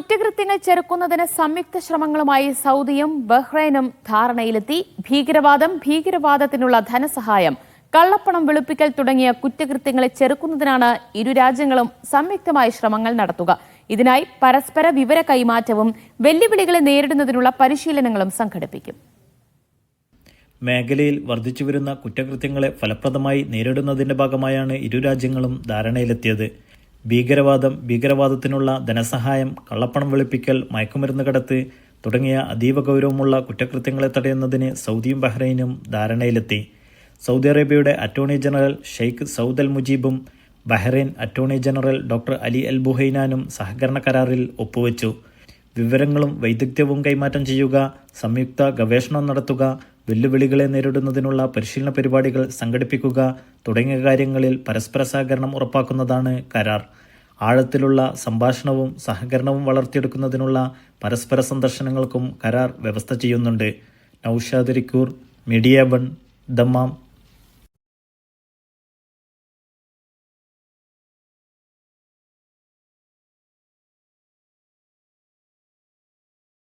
കുറ്റകൃത്യങ്ങൾ ചെറുക്കുന്നതിന് സംയുക്ത ശ്രമങ്ങളുമായി സൗദിയും ബഹ്റൈനും ധാരണയിലെത്തി. ഭീകരവാദം ഭീകരവാദത്തിനുള്ള ധനസഹായം കള്ളപ്പണം വെളുപ്പിക്കൽ തുടങ്ങിയ കുറ്റകൃത്യങ്ങളെ ചെറുക്കുന്നതിനാണ് ഇരു രാജ്യങ്ങളും സംയുക്തമായി ശ്രമങ്ങൾ നടത്തുക. ഇതിനായി പരസ്പര വിവര കൈമാറ്റവും വെല്ലുവിളികളെ നേരിടുന്നതിനുള്ള പരിശീലനങ്ങളും സംഘടിപ്പിക്കും. മേഖലയിൽ വർദ്ധിച്ചുവരുന്ന കുറ്റകൃത്യങ്ങളെ ഫലപ്രദമായി നേരിടുന്നതിന്റെ ഭാഗമായാണ് ഇരു രാജ്യങ്ങളും ധാരണയിലെത്തിയത്. ഭീകരവാദം ഭീകരവാദത്തിനുള്ള ധനസഹായം കള്ളപ്പണം വെളുപ്പിക്കൽ മയക്കുമരുന്ന് കടത്ത് തുടങ്ങിയ അതീവ ഗൗരവമുള്ള കുറ്റകൃത്യങ്ങളെ തടയുന്നതിന് സൗദിയും ബഹ്റൈനും ധാരണയിലെത്തി. സൗദി അറേബ്യയുടെ attorney general Sheikh Saud Al മുജീബും Bahrain attorney general doctor Ali Al ബുഹൈനാനും സഹകരണ കരാറിൽ ഒപ്പുവെച്ചു. വിവരങ്ങളും വൈദഗ്ധ്യവും കൈമാറ്റം ചെയ്യുക സംയുക്ത ഗവേഷണം നടത്തുക വെല്ലുവിളികളെ നേരിടുന്നതിനുള്ള പരിശീലന പരിപാടികൾ സംഘടിപ്പിക്കുക തുടങ്ങിയ കാര്യങ്ങളിൽ പരസ്പര സഹകരണം ഉറപ്പാക്കുന്നതാണ് കരാർ. ആഴത്തിലുള്ള സംഭാഷണവും സഹകരണവും വളർത്തിയെടുക്കുന്നതിനുള്ള പരസ്പര സന്ദർശനങ്ങൾക്കും കരാർ വ്യവസ്ഥ ചെയ്യുന്നുണ്ട്. നൌഷാദ് റിക്കൂർ മീഡിയ വൺ ദമ്മാം.